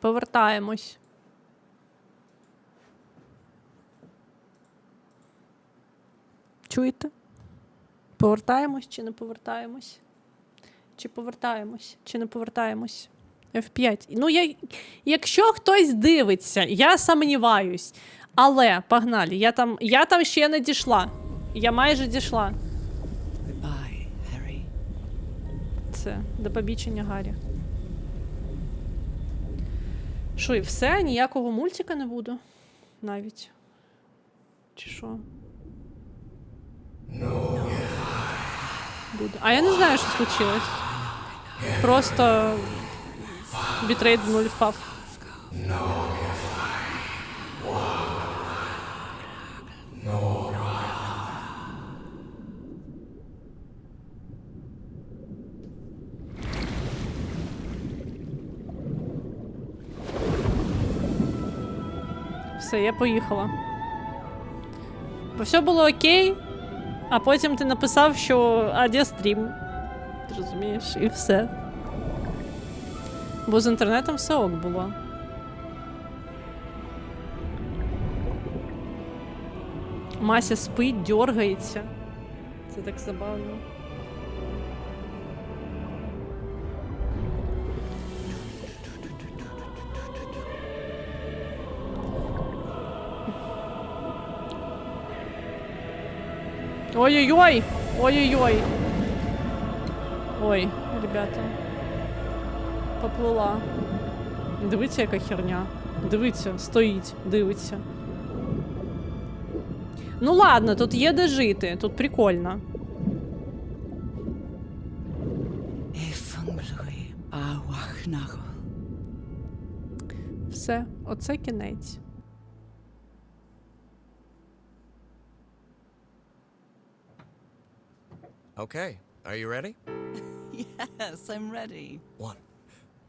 Повертаємось. Чуєте? Повертаємось чи не повертаємось? Чи повертаємось, чи не повертаємось? F5. Ну, я, якщо хтось дивиться, я сумніваюсь. Але погнали, я там, я там ще не дійшла. Я майже дійшла. Goodbye, Harry. Це до побічення Гаррі. Що, і все? Ніякого мультика не буду? Навіть. Чи що? Буду. А я не знаю, що случилось. Просто бітрейт в нуль впав. Все, я поїхала. Бо все було окей, а потім ти написав, що а де стрім. Ти розумієш, і все. Бо з інтернетом все ок було. Мася спить, дергається. Це так забавно. Ой-ой-ой! Ой-ой-ой! Ой, ребята. Поплила. Дивіться, яка херня. Дивіться, стоїть, дивиться. Ну ладно, тут є де жити, тут прикольно. Все, оце кінець. Okay, are you ready? yes, I'm ready. One,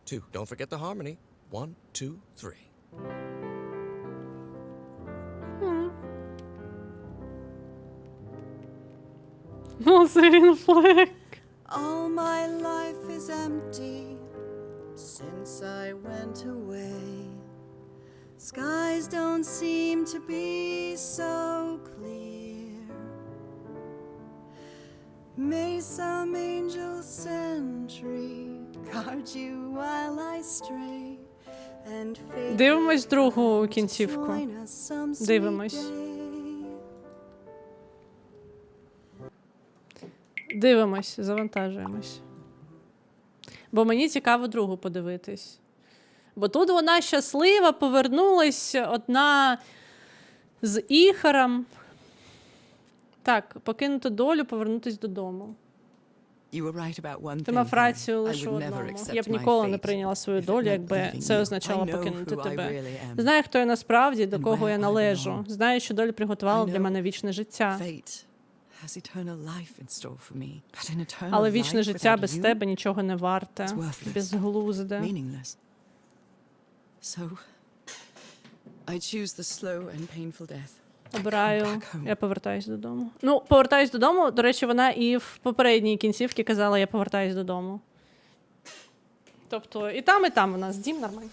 two. Don't forget the harmony. One, two, three. Mosaic flick. All my life is empty since I went away. Skies don't seem to be so clear. May some angel sentry guard you while I stray. And Дивимось другу кінцівку. Дивимось. Дивимось, завантажуємось. Бо мені цікаво другу подивитись. Бо тут вона щаслива, повернулась одна з Іхаром. Так, покинути долю, повернутись додому. Ти мав рацію лише одному. Я б ніколи не прийняла свою долю, якби це означало покинути тебе. Знаю, хто я насправді, до кого я належу. Знаю, що доля приготувала для мене вічне життя. Але вічне життя без тебе нічого не варте. Безглузде. So, I choose the slow and painful death. Обираю, я повертаюсь додому. Ну, повертаюсь додому. До речі, вона і в попередній кінцівці казала, я повертаюсь додому. Тобто, і там, і там у нас дім нормально.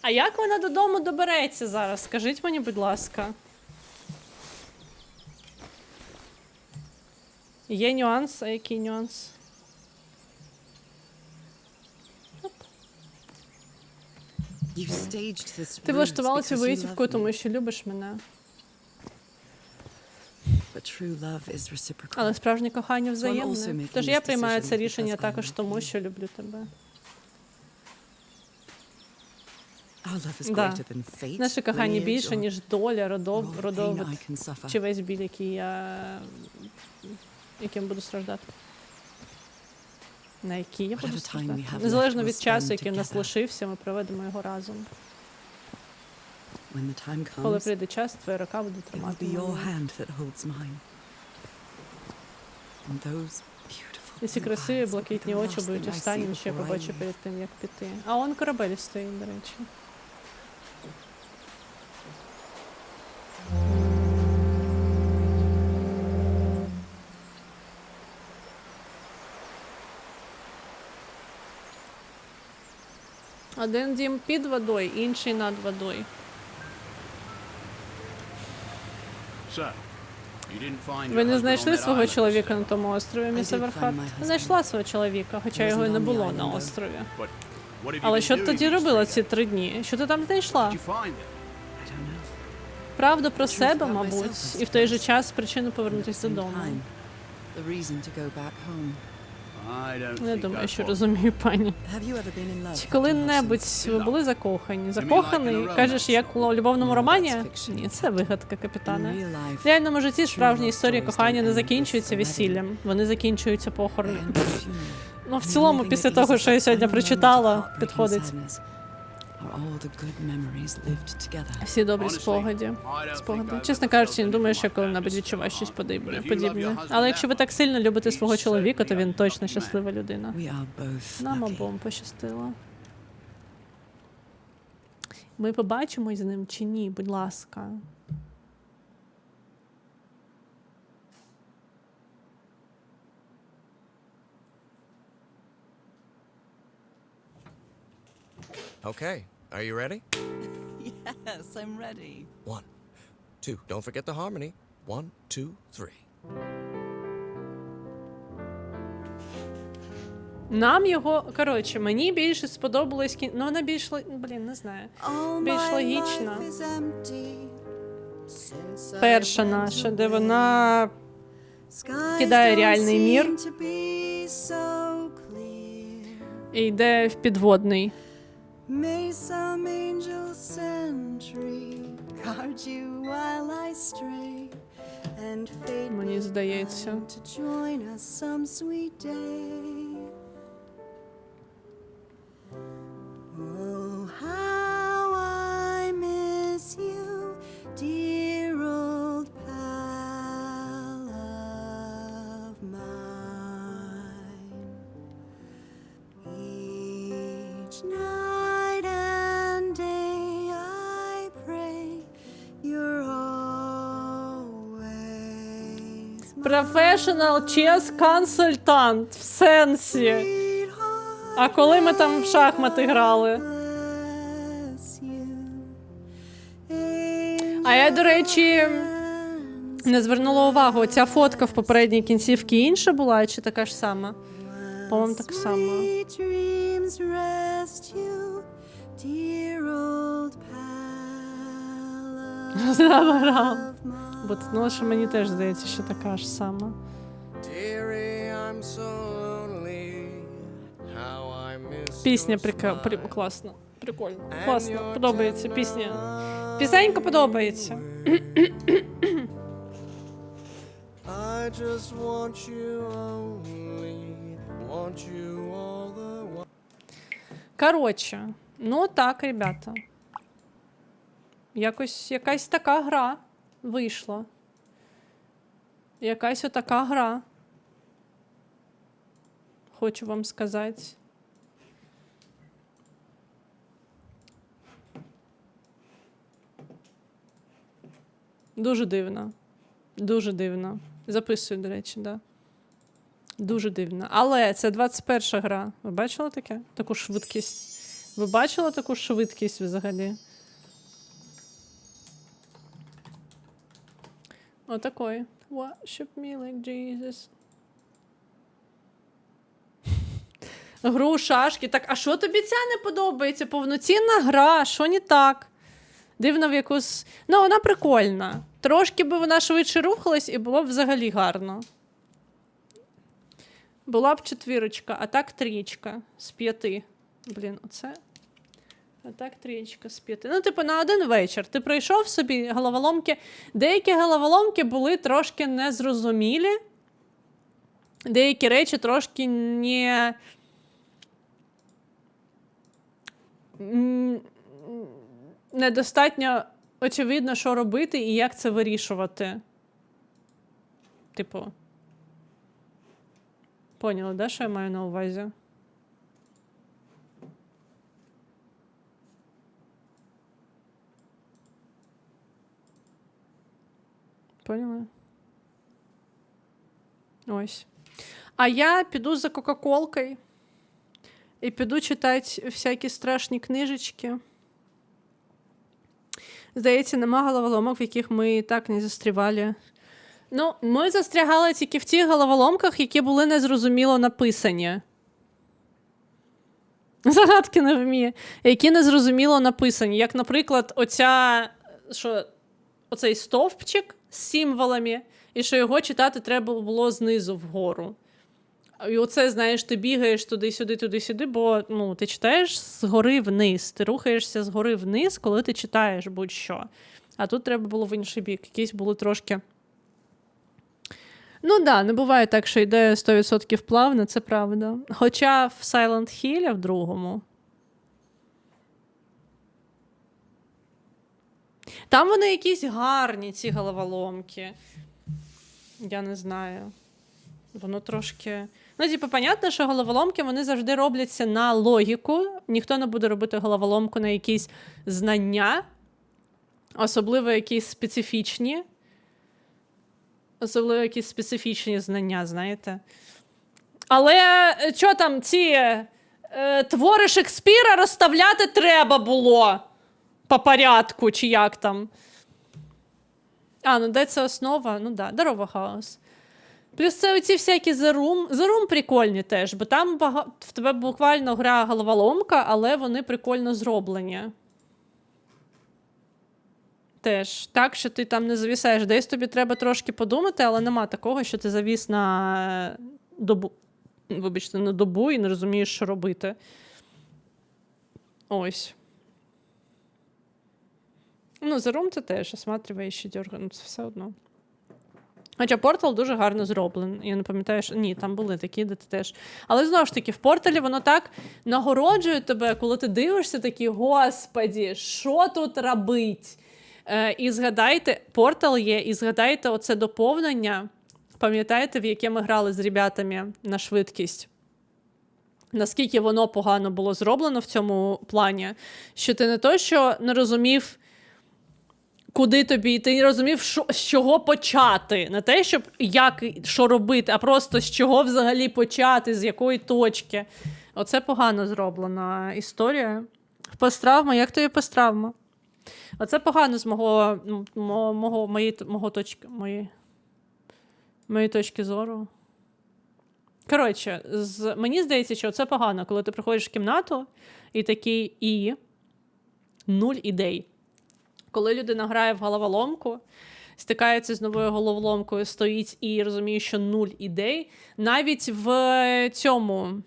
А як вона додому добереться зараз? Скажіть мені, будь ласка. Є нюанс, а який нюанс? Ти влаштувала цю витівку, тому що любиш мене. Але справжнє кохання взаємне. Тож я приймаю це рішення також тому, що люблю тебе. Да. Наше кохання більше, ніж доля, родов, suffer. чи весь біль, який я яким буду страждати. На який я буду страждати. Незалежно від часу, який в нас лишився, ми проведемо його разом. Коли прийде час, твоя рука буде тримати. І ці красиві блакитні очі будуть останнім, що я побачу перед тим, як піти. А он корабель стоїть, до речі. Один дім під водою, інший над водою. Ви не знайшли свого чоловіка на тому острові, I місе Верхат? Знайшла свого чоловіка, хоча його і не було на острові. Але що ти тоді робила ці три дні? Що ти там знайшла? Правду про себе, мабуть, і в той же час причину повернутися додому. Не думаю, що розумію, пані. Чи коли-небудь ви були закохані? Закоханий? Кажеш, як у любовному романі? Ні, це вигадка, капітане. В реальному житті справжні історії кохання не закінчуються весіллям, вони закінчуються похороном. Ну, в цілому, після того, що я сьогодні прочитала, підходить. Всі добрі think Спогади. Чесно кажучи, не думаю, що коли-небудь відчуваю щось подібне. Але якщо ви так сильно любите свого чоловіка, то він точно щаслива людина. Нам обом пощастило. Ми побачимось з ним чи ні, будь ласка. Okay, are you ready? Yes, I'm ready. One, two. Don't forget the harmony. One, two, three. Нам його, коротше, мені більше сподобалось кін... Ну, вона більш, ли- блін, не знаю. All Більш my логічно. life is empty since I Перша went наша, де away. вона Skies кидає don't реальний мір. seem to be so clear. йде в підводний. May some angel sentry guard you while I stray, and fate Мені will здається. find to join us some sweet day. Professional chess consultant в сенсі. А коли ми там в шахмати грали? А я, до речі, не звернула увагу. Ця фотка в попередній кінцівці інша була, чи така ж сама? По-моєму, так само. pal Забрав. of mine. Бо ну, що мені теж здається, що така ж сама. Dearie, I'm so lonely. How I miss Пісня your прика... при... smile. класна. Прикольно. And Класно. your Подобається tender пісня. Пісенька подобається. I just want you only, want you all the while. Коротше, ну так, ребята. Якось якась така гра вийшла. Якась отака гра. Хочу вам сказати. Дуже дивно. Дуже дивно. Записую, до речі, да. Дуже дивно. Але це 21 гра. Ви бачили таке? Таку швидкість. Ви бачили таку швидкість взагалі? Отакої. Worship me like Jesus. Гру шашки. Так, а що тобі ця не подобається? Повноцінна гра, що не так? Дивно в якусь. Ну, вона прикольна. Трошки би вона швидше рухалась і було б взагалі гарно. Була б четвірочка, а так трієчка з п'яти. Блін, оце. А так трієчка з п'яти. Ну, типу, на один вечір. Ти пройшов собі головоломки. Деякі головоломки були трошки незрозумілі. Деякі речі трошки не. Недостатньо очевидно, що робити і як це вирішувати. Типу. Поняла, да, що я маю на увазі? Поняла? Ось. А я піду за Кока-Колкою. і піду читати всякі страшні книжечки. Здається, нема головоломок, в яких ми і так не застрівали. Ну, ми застрягали тільки в тих головоломках, які були незрозуміло написані. Загадки не вміє, які незрозуміло написані. Як, наприклад, оця, що, оцей стовпчик символами, і що його читати треба було знизу вгору. І оце, знаєш, ти бігаєш туди-сюди, туди-сюди, бо ну, ти читаєш згори вниз. Ти рухаєшся згори вниз, коли ти читаєш будь-що. А тут треба було в інший бік. Якісь були трошки. Ну так, да, не буває так, що йде 100% плавно, це правда. Хоча в Silent Hill, в другому. Там вони якісь гарні, ці головоломки. Я не знаю. Воно трошки. Ну, типу, понятно, що головоломки вони завжди робляться на логіку. Ніхто не буде робити головоломку на якісь знання, особливо якісь специфічні. Особливо якісь специфічні знання, знаєте. Але е, що там, ці е, твори Шекспіра розставляти треба було по порядку, чи як там. А, ну де це основа? Ну да, здорово, хаос. Плюс це оці всякі. The Room прикольні теж, бо там бага... в тебе буквально гра головоломка, але вони прикольно зроблені. Теж так, що ти там не завісаєш. Десь тобі треба трошки подумати, але нема такого, що ти завіс на добу. Вибачте, на добу і не розумієш, що робити. Ось. Ну, The Room це теж осматриває ще дьорга, ну це все одно. Хоча портал дуже гарно зроблений. Я не пам'ятаю, що ні, там були такі, де ти теж. Але знову ж таки, в порталі воно так нагороджує тебе, коли ти дивишся, такий, господі, що тут робить? Е, і згадайте, портал є, і згадайте оце доповнення. Пам'ятаєте, в яке ми грали з ребятами на швидкість? Наскільки воно погано було зроблено в цьому плані, що ти не то, що не розумів, куди тобі, ти не розумів, що, з чого почати. Не те, щоб як, що робити, а просто з чого взагалі почати, з якої точки. Оце погано зроблена історія. Посттравма, як тобі посттравма? Оце погано з мого, м, мо- мого, моєї, мого точки, моєї, моєї точки зору. Коротше, з, мені здається, що це погано, коли ти приходиш в кімнату і такий і нуль ідей. Коли людина грає в головоломку, стикається з новою головоломкою, стоїть і розуміє, що нуль ідей. Навіть в цьому.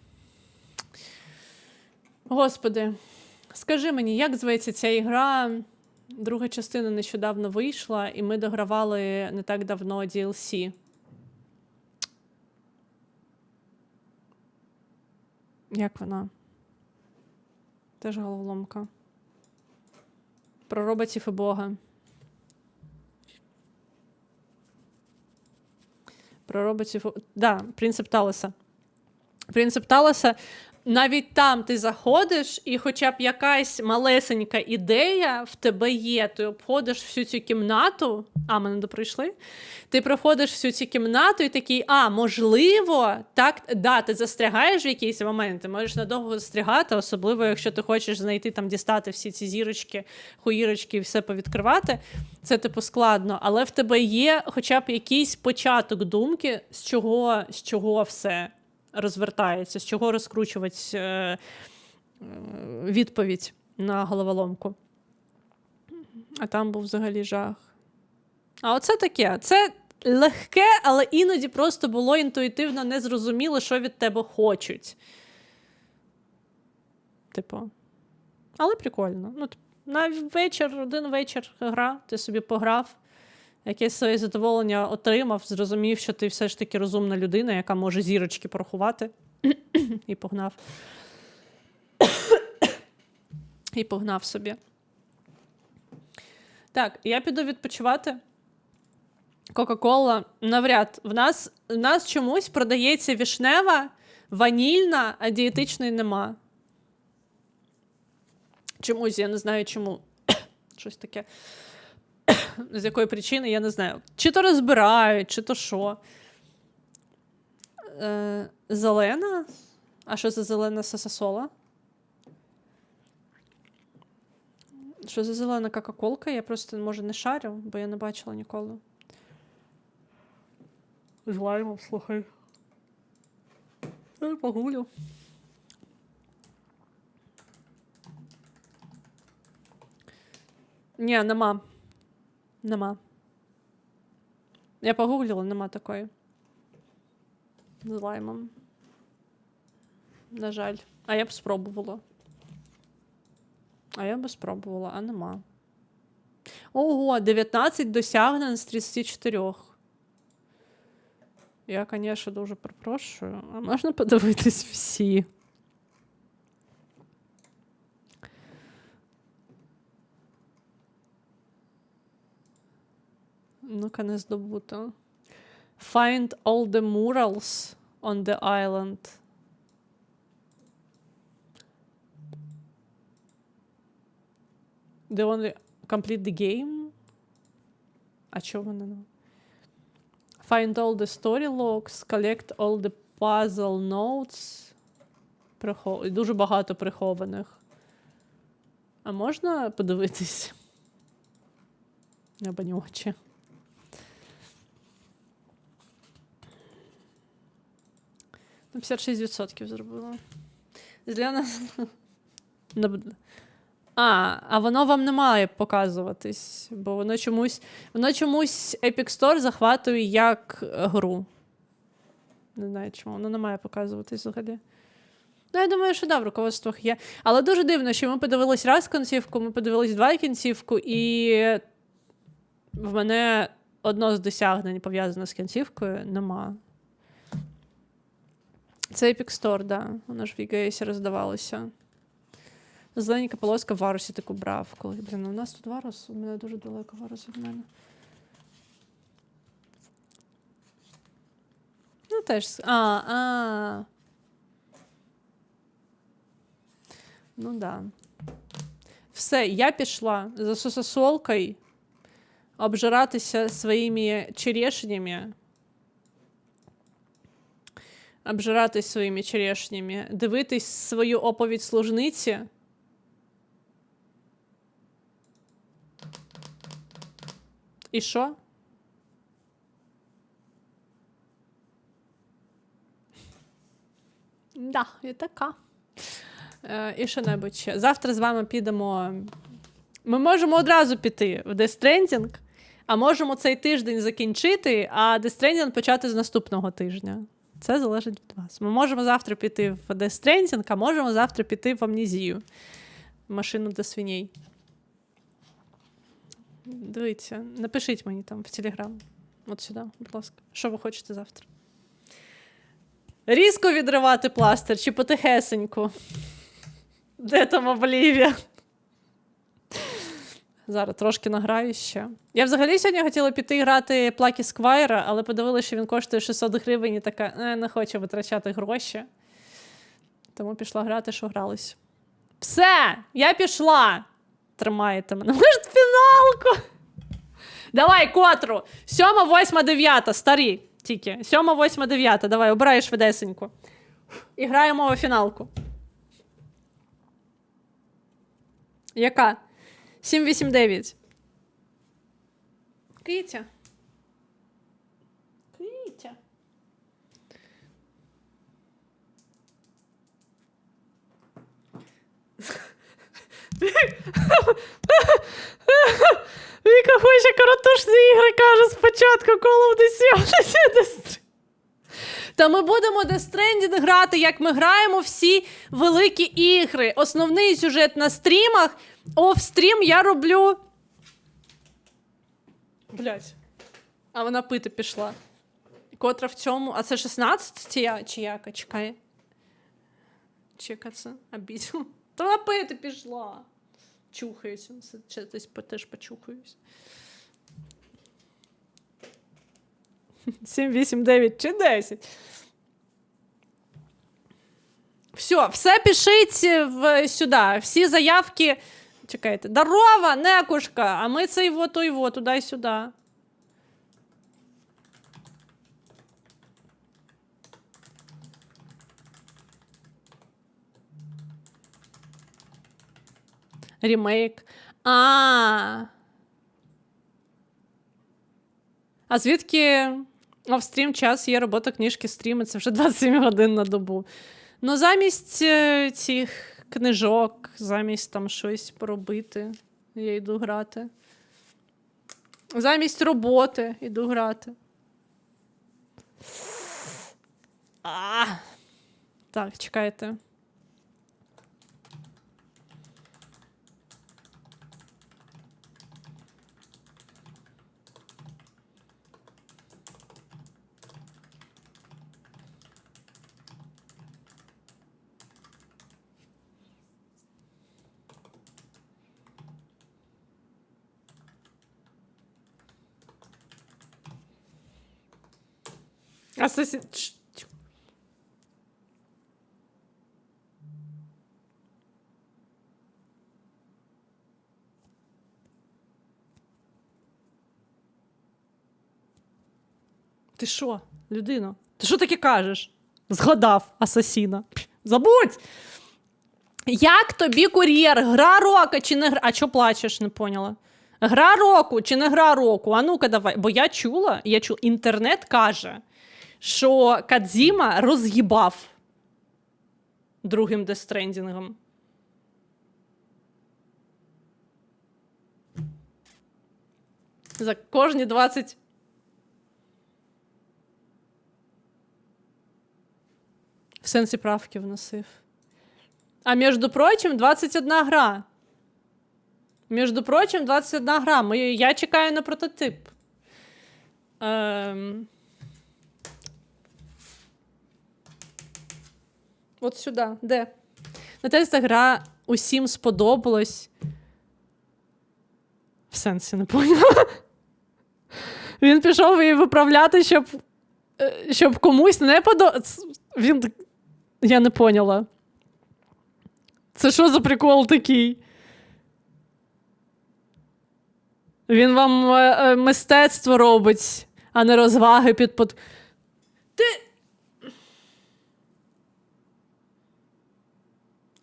Господи, скажи мені, як зветься ця ігра? Друга частина нещодавно вийшла, і ми догравали не так давно DLC. Як вона? Теж головоломка. Про роботів і Бога. Про роботів. Да, принцип Талеса. Принцип Талеса. Навіть там ти заходиш, і хоча б якась малесенька ідея в тебе є, ти обходиш всю цю кімнату. А, ми не доприйшли. Ти проходиш всю цю кімнату і такий, а, можливо, так, да, ти застрягаєш в якийсь момент, ти можеш надовго застрягати, особливо, якщо ти хочеш знайти там, дістати всі ці зірочки, хуїрочки і все повідкривати. Це типу складно, але в тебе є хоча б якийсь початок думки, з чого, з чого все розвертається, з чого розкручувати е, відповідь на головоломку. А там був взагалі жах. А оце таке. Це легке, але іноді просто було інтуїтивно незрозуміло, що від тебе хочуть. Типу. Але прикольно. Ну, на вечір, один вечір гра, ти собі пограв, якесь своє задоволення отримав, зрозумів, що ти все ж таки розумна людина, яка може зірочки порахувати, і погнав. і погнав собі. Так, я піду відпочивати. Кока-кола навряд. В нас, в нас чомусь продається вішнева, ванільна, а дієтичної нема. Чомусь, я не знаю чому. Щось таке. З якої причини, я не знаю. Чи то розбирають, чи то що. Е, зелена? А що за зелена сосасола? Що за зелена какаколка? Я просто, може, не шарю, бо я не бачила ніколи. З лаймом, слухай. Я погулю. Ні, нема. Нема. Я погуглила, нема такої. З лаймом. На жаль. А я б спробувала. А я б спробувала, а нема. Ого, 19 досягнень з 34. Я, звісно, дуже перепрошую. А можна подивитись всі? Ну-ка, не здобуто. Find all the murals on the island. The only complete the game? А чого вони? Find all the story logs, collect all the puzzle notes. Прихо... Дуже багато прихованих. А можна подивитись? Або не очі. 56% зробила. Для нас. А, а воно вам не має показуватись, бо воно чомусь. Воно чомусь Epic Store захватує як е, гру. Не знаю чому, воно не має показуватись взагалі. Ну, я думаю, що да, в руководствах є. Але дуже дивно, що ми подивились раз кінцівку, ми подивились два кінцівку, і в мене одно з досягнень пов'язане з кінцівкою нема. Це Epic Store, да. Воно ж в EGS роздавалося. Зелененька полоска варусі таку брав. Коли, блін, у нас тут варус, у мене дуже далеко варус від мене. Ну, теж. А, а. Ну да. Все, я пішла за сососолкою обжиратися своїми черешнями. Обжиратись своїми черешнями, дивитись свою оповідь служниці. І що? Да, і така. Е, і що-небудь ще. Завтра з вами підемо. Ми можемо одразу піти в Stranding, а можемо цей тиждень закінчити, а Stranding почати з наступного тижня. Це залежить від вас. Ми можемо завтра піти в Stranding, а можемо завтра піти в амнезію. Машину до свиней. Дивіться, напишіть мені там в Телеграм. От сюди, будь ласка. Що ви хочете завтра? Різко відривати пластир чи потихесеньку? Де там Облівія? Зараз трошки награю ще. Я взагалі сьогодні хотіла піти грати Плакі Сквайра, але подивилася, що він коштує 600 гривень і така е, не хочу витрачати гроші. Тому пішла грати, що гралась. Все! Я пішла! Тримаєте мене. Може, фіналку? Давай, котру! Сьома, восьма, дев'ята, старі тільки. Сьома, восьма, дев'ята. Давай, обирай швидесенько. І граємо у фіналку. Яка? 7, 8, 9. Китя. Китя. Віка хоче каратушні ігри, каже спочатку Call of Duty. Та ми будемо Stranding грати, як ми граємо всі великі ігри. Основний сюжет на стрімах. Офстрім я роблю. Блять. А вона пити пішла. Котра в цьому. А це 16 чи, яка? Чекай. Чи яка це? Обіділа. Та вона пити пішла. Чухаюся. Теж почухаюсь. 7, 8, 9 чи 10. Все, все пишіть е, в, сюди. Всі заявки. Чекайте, дарова, некушка, а ми це його, то його, туди сюди. Ремейк. А, -а, -а. а звідки? А в стрім час є робота книжки стріми, це вже 27 годин на добу. Ну, замість е, цих книжок, замість там щось поробити, я йду грати. Замість роботи йду грати. А! Так, чекайте. Асасі... Ч- Ти що, людино? Ти що таке кажеш? Згадав асасіна. Забудь! Як тобі кур'єр? Гра року чи не гра? А чо плачеш, не поняла? Гра року чи не гра року? А ну-ка давай. Бо я чула, я чула, інтернет каже, що Кадзіма роз'їбав другим дестрендінгом. За кожні 20. В сенсі правки вносив. А між прочим, 21 гра. Між прочим, 21 гра. Ми, я чекаю на прототип. Ем... От сюди. Де? На тестах гра усім сподобалась. В сенсі не поняла. Він пішов її виправляти, щоб, е, щоб комусь не подобалось. Він. Я не поняла. Це що за прикол такий? Він вам е, е, мистецтво робить, а не розваги під под. Ти.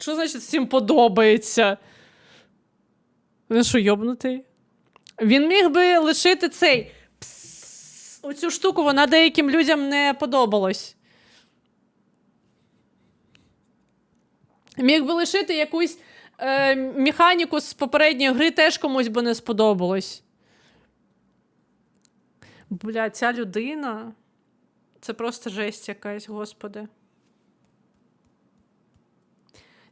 Що значить всім подобається? Він що, йобнутий? Він міг би лишити цей. пс, Оцю штуку, вона деяким людям не подобалась. Міг би лишити якусь е, механіку з попередньої гри, теж комусь би не сподобалось. Бля, ця людина. Це просто жесть якась, господи.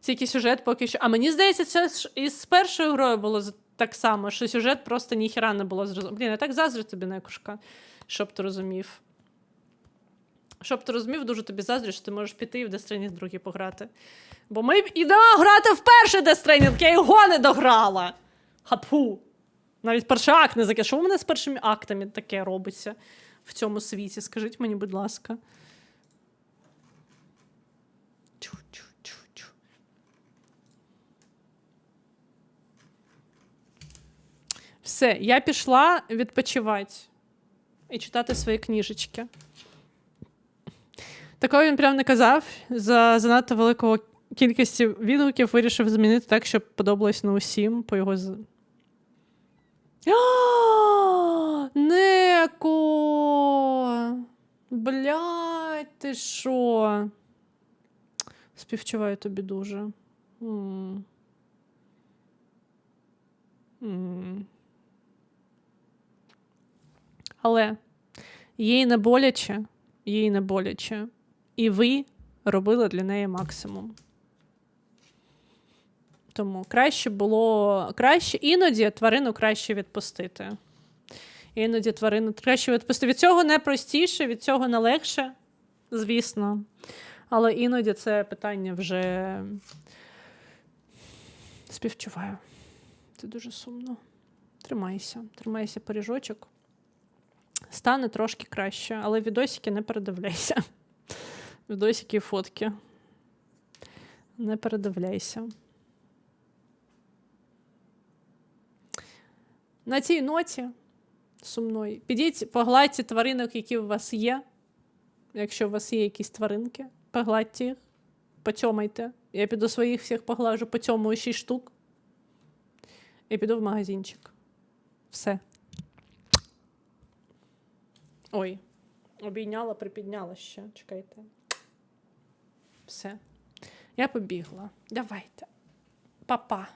Тільки сюжет поки що. А мені здається, це ж із першою грою було так само, що сюжет просто ніхіра не було зрозуміло. Блін, я так заздрю тобі, некушка, щоб ти розумів. Щоб ти розумів, дуже тобі заздрю, що ти можеш піти і в Death Stranding другий пограти. Бо ми б ідемо грати в перший Death Stranding, я його не дограла. Хапу. Навіть перший акт не закинув. Що у мене з першими актами таке робиться в цьому світі? Скажіть мені, будь ласка. Все, я пішла відпочивати і читати свої книжечки. Такого він прям не казав. За занадто великого кількості відгуків вирішив змінити так, щоб подобалось на усім по його. Неко! Блядь, ти що? Співчуваю тобі дуже. М. М. Але їй не боляче, їй не боляче. І ви робили для неї максимум. Тому краще було краще іноді тварину краще відпустити. Іноді тварину краще відпустити. Від цього не простіше, від цього не легше, звісно. Але іноді це питання вже співчуваю. Це дуже сумно. Тримайся, тримайся, поріжочок. Стане трошки краще, але відосики не передивляйся. Відосики і фотки. Не передивляйся. На цій ноті сумної. Підіть, погладьте тваринок, які у вас є. Якщо у вас є якісь тваринки, погладьте їх, потьомайте. Я піду своїх всіх поглажу, потьомую 6 штук. і піду в магазинчик. Все. Ой, обійняла, припідняла ще. Чекайте. Все. Я побігла. Давайте. Па-па.